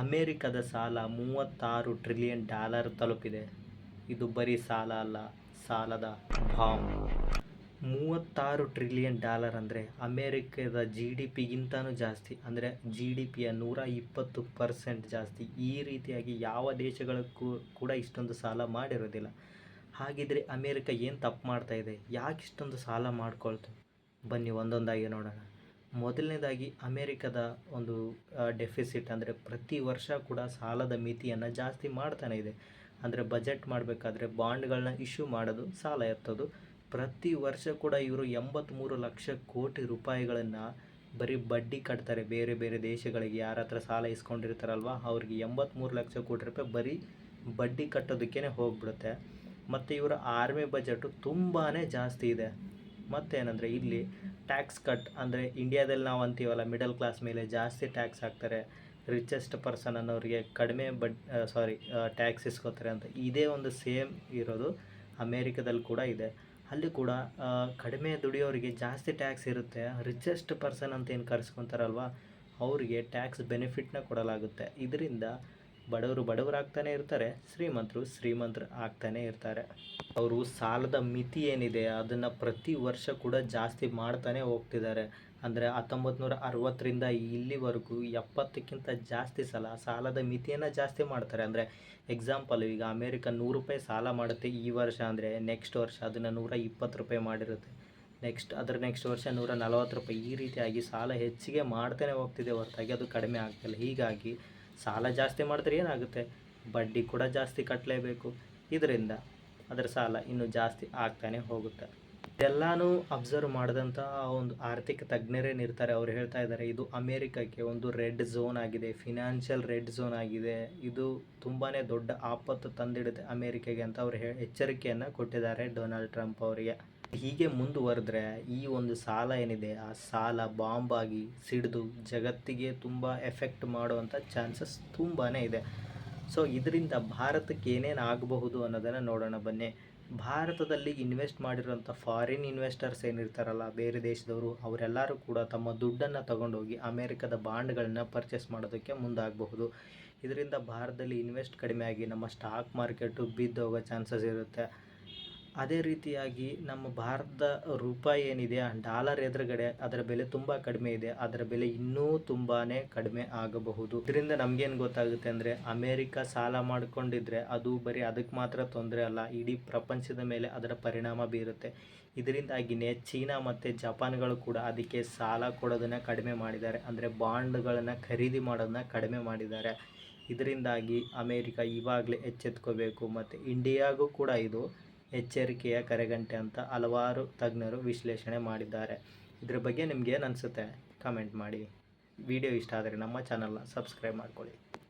ಅಮೇರಿಕದ ಸಾಲ ಮೂವತ್ತಾರು ಟ್ರಿಲಿಯನ್ ಡಾಲರ್ ತಲುಪಿದೆ. ಇದು ಬರೀ ಸಾಲ ಅಲ್ಲ, ಸಾಲದ ಬಾಂಬ್ ಮೂವತ್ತಾರು ಟ್ರಿಲಿಯನ್ ಡಾಲರ್ ಅಂದರೆ ಅಮೇರಿಕದ ಜಿ ಡಿ ಪಿಗಿಂತನೂ ಜಾಸ್ತಿ, ಅಂದರೆ ಜಿ ಡಿ ಪಿಯ ನೂರ ಇಪ್ಪತ್ತು ಪರ್ಸೆಂಟ್ ಜಾಸ್ತಿ. ಈ ರೀತಿಯಾಗಿ ಯಾವ ದೇಶಗಳಕ್ಕೂ ಕೂಡ ಇಷ್ಟೊಂದು ಸಾಲ ಮಾಡಿರೋದಿಲ್ಲ. ಹಾಗಿದ್ರೆ ಅಮೇರಿಕ ಏನು ತಪ್ಪು ಮಾಡ್ತಾ ಇದೆ? ಯಾಕೆ ಇಷ್ಟೊಂದು ಸಾಲ ಮಾಡ್ಕೊಳ್ತು? ಬನ್ನಿ ಒಂದೊಂದಾಗಿ ನೋಡೋಣ. ಮೊದಲನೇದಾಗಿ ಅಮೇರಿಕದ ಒಂದು ಡೆಫಿಸಿಟ್ ಅಂದರೆ ಪ್ರತಿ ವರ್ಷ ಕೂಡ ಸಾಲದ ಮಿತಿಯನ್ನು ಜಾಸ್ತಿ ಮಾಡ್ತಾನೆ ಇದೆ. ಅಂದರೆ ಬಜೆಟ್ ಮಾಡಬೇಕಾದ್ರೆ ಬಾಂಡ್ಗಳನ್ನ ಇಶ್ಯೂ ಮಾಡೋದು, ಸಾಲ ಎತ್ತೋದು. ಪ್ರತಿ ವರ್ಷ ಕೂಡ ಇವರು ಎಂಬತ್ತ್ಮೂರು ಲಕ್ಷ ಕೋಟಿ ರೂಪಾಯಿಗಳನ್ನು ಬರೀ ಬಡ್ಡಿ ಕಟ್ತಾರೆ. ಬೇರೆ ಬೇರೆ ದೇಶಗಳಿಗೆ ಯಾರ ಹತ್ರ ಸಾಲ ಇಸ್ಕೊಂಡಿರ್ತಾರಲ್ವ, ಅವ್ರಿಗೆ ಎಂಬತ್ತ್ಮೂರು ಲಕ್ಷ ಕೋಟಿ ರೂಪಾಯಿ ಬರೀ ಬಡ್ಡಿ ಕಟ್ಟೋದಕ್ಕೇ ಹೋಗ್ಬಿಡುತ್ತೆ. ಮತ್ತು ಇವರ ಆರ್ಮಿ ಬಜೆಟು ತುಂಬಾ ಜಾಸ್ತಿ ಇದೆ. ಮತ್ತೇನಂದರೆ ಇಲ್ಲಿ ಟ್ಯಾಕ್ಸ್ ಕಟ್ ಅಂದರೆ ಇಂಡಿಯಾದಲ್ಲಿ ನಾವು ಅಂತೀವಲ್ಲ ಮಿಡಲ್ ಕ್ಲಾಸ್ ಮೇಲೆ ಜಾಸ್ತಿ ಟ್ಯಾಕ್ಸ್ ಹಾಕ್ತಾರೆ ರಿಚೆಸ್ಟ್ ಪರ್ಸನ್ ಅನ್ನೋರಿಗೆ ಕಡಿಮೆ ಬಡ್ ಸಾರಿ ಟ್ಯಾಕ್ಸ್ ಇಸ್ಕೋತಾರೆ ಅಂತ. ಇದೇ ಒಂದು ಸೇಮ್ ಇರೋದು ಅಮೇರಿಕದಲ್ಲಿ ಕೂಡ ಇದೆ. ಅಲ್ಲಿ ಕೂಡ ಕಡಿಮೆ ದುಡಿಯೋರಿಗೆ ಜಾಸ್ತಿ ಟ್ಯಾಕ್ಸ್ ಇರುತ್ತೆ ರಿಚೆಸ್ಟ್ ಪರ್ಸನ್ ಅಂತ ಏನು ಕರೆಸ್ಕೊತಾರಲ್ವ, ಅವರಿಗೆ ಟ್ಯಾಕ್ಸ್ ಬೆನಿಫಿಟ್ನ ಕೊಡಲಾಗುತ್ತೆ. ಇದರಿಂದ ಬಡವರು ಬಡವರಾಗ್ತಾನೆ ಇರ್ತಾರೆ, ಶ್ರೀಮಂತರು ಶ್ರೀಮಂತರು ಆಗ್ತಾನೆ ಇರ್ತಾರೆ. ಅವರು ಸಾಲದ ಮಿತಿ ಏನಿದೆ ಅದನ್ನು ಪ್ರತಿ ವರ್ಷ ಕೂಡ ಜಾಸ್ತಿ ಮಾಡ್ತಾನೆ ಹೋಗ್ತಿದ್ದಾರೆ. ಅಂದರೆ ಹತ್ತೊಂಬತ್ತು ನೂರ ಅರವತ್ತರಿಂದ ಇಲ್ಲಿವರೆಗೂ ಎಪ್ಪತ್ತಕ್ಕಿಂತ ಜಾಸ್ತಿ ಸಲ ಸಾಲದ ಮಿತಿಯನ್ನು ಜಾಸ್ತಿ ಮಾಡ್ತಾರೆ. ಅಂದರೆ ಎಕ್ಸಾಂಪಲ್ ಈಗ ಅಮೇರಿಕ ನೂರು ರೂಪಾಯಿ ಸಾಲ ಮಾಡುತ್ತೆ ಈ ವರ್ಷ ಅಂದರೆ ನೆಕ್ಸ್ಟ್ ವರ್ಷ ಅದನ್ನು ನೂರ ಇಪ್ಪತ್ತು ರೂಪಾಯಿ ಮಾಡಿರುತ್ತೆ. ನೆಕ್ಸ್ಟ್ ಅದರ ನೆಕ್ಸ್ಟ್ ವರ್ಷ ನೂರ ನಲವತ್ತು ರೂಪಾಯಿ ಈ ರೀತಿಯಾಗಿ ಸಾಲ ಹೆಚ್ಚಿಗೆ ಮಾಡ್ತಾನೆ ಹೋಗ್ತಿದೆ ಹೊರತಾಗಿ ಅದು ಕಡಿಮೆ ಆಗ್ತಿಲ್ಲ. ಹೀಗಾಗಿ ಸಾಲ ಜಾಸ್ತಿ ಮಾಡಿದ್ರೆ ಏನಾಗುತ್ತೆ? ಬಡ್ಡಿ ಕೂಡ ಜಾಸ್ತಿ ಕಟ್ಟಲೇಬೇಕು ಇದರಿಂದ ಅದರ ಸಾಲ ಇನ್ನೂ ಜಾಸ್ತಿ ಆಗ್ತಾನೆ ಹೋಗುತ್ತೆ. ಇದೆಲ್ಲನೂ ಅಬ್ಸರ್ವ್ ಮಾಡಿದಂಥ ಒಂದು ಆರ್ಥಿಕ ತಜ್ಞರೇನಿರ್ತಾರೆ ಅವ್ರು ಹೇಳ್ತಾ ಇದ್ದಾರೆ, ಇದು ಅಮೇರಿಕಕ್ಕೆ ಒಂದು ರೆಡ್ ಝೋನ್ ಆಗಿದೆ, ಫಿನಾನ್ಷಿಯಲ್ ರೆಡ್ ಝೋನ್ ಆಗಿದೆ. ಇದು ತುಂಬಾ ದೊಡ್ಡ ಆಪತ್ತು ತಂದಿಡುತ್ತೆ ಅಮೇರಿಕೆಗೆ ಅಂತ ಅವ್ರು ಹೇ ಎಚ್ಚರಿಕೆಯನ್ನು ಕೊಟ್ಟಿದ್ದಾರೆ ಡೊನಾಲ್ಡ್ ಟ್ರಂಪ್ ಅವರಿಗೆ. ಹೀಗೆ ಮುಂದುವರೆದ್ರೆ ಈ ಒಂದು ಸಾಲ ಏನಿದೆ, ಆ ಸಾಲ ಬಾಂಬಾಗಿ ಸಿಡಿದು ಜಗತ್ತಿಗೆ ತುಂಬ ಎಫೆಕ್ಟ್ ಮಾಡುವಂಥ ಚಾನ್ಸಸ್ ತುಂಬಾ ಇದೆ. ಸೊ ಇದರಿಂದ ಭಾರತಕ್ಕೆ ಏನೇನು ಆಗಬಹುದು ಅನ್ನೋದನ್ನು ನೋಡೋಣ ಬನ್ನಿ. ಭಾರತದಲ್ಲಿ ಇನ್ವೆಸ್ಟ್ ಮಾಡಿರೋಂಥ ಫಾರಿನ್ ಇನ್ವೆಸ್ಟರ್ಸ್ ಏನಿರ್ತಾರಲ್ಲ, ಬೇರೆ ದೇಶದವರು, ಅವರೆಲ್ಲರೂ ಕೂಡ ತಮ್ಮ ದುಡ್ಡನ್ನು ತಗೊಂಡೋಗಿ ಅಮೇರಿಕದ ಬಾಂಡ್ಗಳನ್ನ ಪರ್ಚೇಸ್ ಮಾಡೋದಕ್ಕೆ ಮುಂದಾಗಬಹುದು. ಇದರಿಂದ ಭಾರತದಲ್ಲಿ ಇನ್ವೆಸ್ಟ್ ಕಡಿಮೆ ಆಗಿ ನಮ್ಮ ಸ್ಟಾಕ್ ಮಾರ್ಕೆಟು ಬಿದ್ದೋಗೋ ಚಾನ್ಸಸ್ ಇರುತ್ತೆ. ಅದೇ ರೀತಿಯಾಗಿ ನಮ್ಮ ಭಾರತದ ರೂಪಾಯಿ ಏನಿದೆ, ಡಾಲರ್ ಎದುರುಗಡೆ ಅದರ ಬೆಲೆ ತುಂಬ ಕಡಿಮೆ ಇದೆ. ಅದರ ಬೆಲೆ ಇನ್ನೂ ತುಂಬಾ ಕಡಿಮೆ ಆಗಬಹುದು. ಇದರಿಂದ ನಮಗೇನು ಗೊತ್ತಾಗುತ್ತೆ ಅಂದರೆ, ಅಮೇರಿಕ ಸಾಲ ಮಾಡಿಕೊಂಡಿದ್ರೆ ಅದು ಬರೀ ಅದಕ್ಕೆ ಮಾತ್ರ ತೊಂದರೆ ಅಲ್ಲ, ಇಡೀ ಪ್ರಪಂಚದ ಮೇಲೆ ಅದರ ಪರಿಣಾಮ ಬೀರುತ್ತೆ. ಇದರಿಂದಾಗಿನೇ ಚೀನಾ ಮತ್ತು ಜಪಾನ್ಗಳು ಕೂಡ ಅದಕ್ಕೆ ಸಾಲ ಕೊಡೋದನ್ನು ಕಡಿಮೆ ಮಾಡಿದ್ದಾರೆ. ಅಂದರೆ ಬಾಂಡ್ಗಳನ್ನು ಖರೀದಿ ಮಾಡೋದನ್ನ ಕಡಿಮೆ ಮಾಡಿದ್ದಾರೆ. ಇದರಿಂದಾಗಿ ಅಮೇರಿಕ ಇವಾಗಲೇ ಎಚ್ಚೆತ್ಕೋಬೇಕು. ಮತ್ತು ಇಂಡಿಯಾಗೂ ಕೂಡ ಇದು ಎಚ್ಚರಿಕೆಯ ಕರೆಗಂಟೆ ಅಂತ ಹಲವಾರು ತಜ್ಞರು ವಿಶ್ಲೇಷಣೆ ಮಾಡಿದ್ದಾರೆ. ಇದ್ರ ಬಗ್ಗೆ ನಿಮ್ಗೆ ಏನು ಅನಿಸುತ್ತೆ? ಕಮೆಂಟ್ ಮಾಡಿ. ವಿಡಿಯೋ ಇಷ್ಟ ಆದರೆ ನಮ್ಮ ಚಾನಲ್ನ ಸಬ್ಸ್ಕ್ರೈಬ್ ಮಾಡ್ಕೊಳ್ಳಿ.